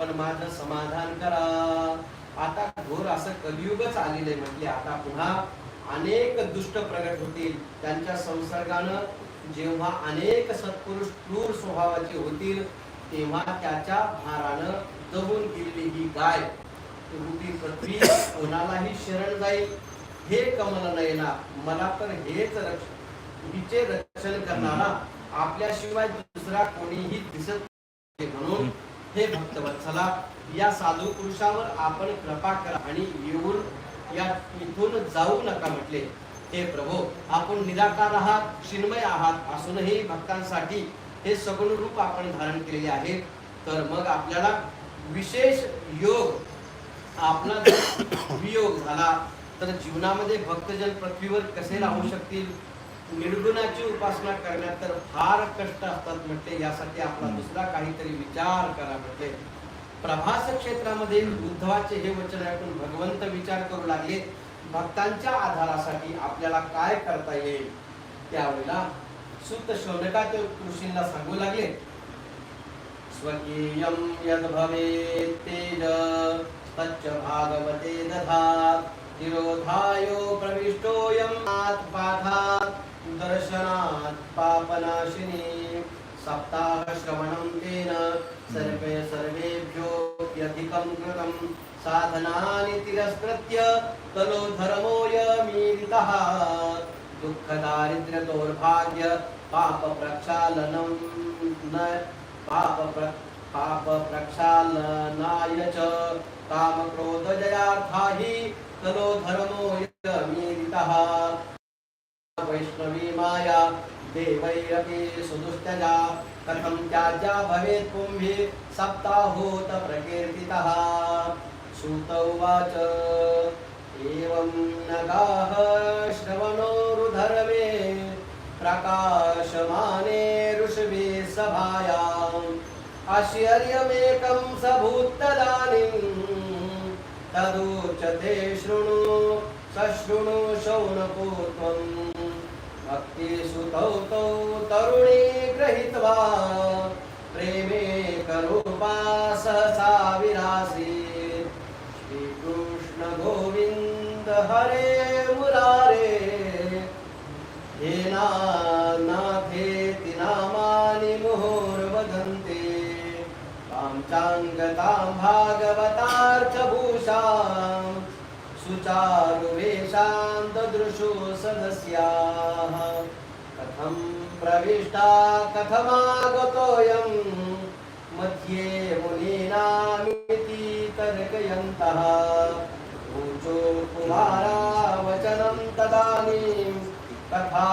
पण माझं समाधान करा. आता घोर असं कलियुगच आलेले म्हटले. आता पुन्हा अनेक दुष्ट प्रगट होतील. त्यांच्या संसर्गानं जेव्हा अनेक सत्पुरुष क्रूर स्वभावाचे होतील तेव्हा त्याच्या भारानं दबून गेलेली ही गाय रूपी पृथ्वी कोणालाही शरण जाईल हे कमल नयना मला तर हेच रक्षण हिचे रक्षण करणारा आपल्याशिवाय दुसरा कोणीही दिसत म्हणून हे भक्तवत्सला या साधू पुरुषावर आपण कृपा करा आणि येऊन या इथून जाऊ नका म्हटले. हे प्रभो आपण निराकार आहात चिन्मय आहात असूनही भक्तांसाठी हे सगुण रूप आपण धारण केलेले आहे. तर मग आपल्याला विशेष योग आपला जर वियोग झाला तर जीवनामध्ये भक्तजन पृथ्वीवर कसे राहू शकतील? निर्गुणाची उपासना करण्यात तर फार कष्ट असतात म्हटले. यासाठी आपला दुसरा काहीतरी विचार करा म्हटले. प्रभास क्षेत्रामध्ये उद्धवाचे हे वचन ऐकून भगवंत विचार करू लागले. भक्तांच्या आधारासाठी आपल्याला काय करता येईल? त्यावेळेला सुत शौनकाचे ऋषींना सांगू लागले. स्वकीयं यद् भवेत् तेज तच्च भागवते दधात् तिरोधायो प्रविष्टोऽयं पाठात् दर्शनात् पापनाशिनी। सप्ताहश्रवणं तेन सर्वे सर्वेभ्योऽप्यधिकं कृतं। साधनानि तिरस्कृत्य तलो धर्मोऽयमीरितः दुःखदारिद्र्यदौर्भाग्य पापप्रक्षालनं न पाप प्र- पाप प्रक्षालनाय च। कामक्रोधजयार्था हि तलो धर्मो यमीरितः वैष्णवी माया देवैरपि सुदुष्टजा कथं त्याज्या भवेत् कुम्भे सप्ताहोत प्रकीर्तितः। सूत उवाच एवं नगाः श्रवणोरुधर्मे प्रकाशमाने ऋषभे सभायाम्। आश्चर्यमेकं स भूतदानीं तदुच्यते शृणु सशृणु शौनपुत्वम् सुतौ तौ तरुणी गृहीत्वा प्रेमे करूपा सहसा विरासी श्रीकृष्ण गोविन्द हरे मुरारे हे नाथेति नामानि मुहुर्वदन्ते। तां चाङ्गतां भागवतार्थभूषां सुचारुवेषां ददृशो सदस्याः। कथं प्रविष्टा कथमागतोऽयं? मध्ये मुनीनामिति तर्कयन्तः ऊचो कुमारा वचनं तदानीं तथा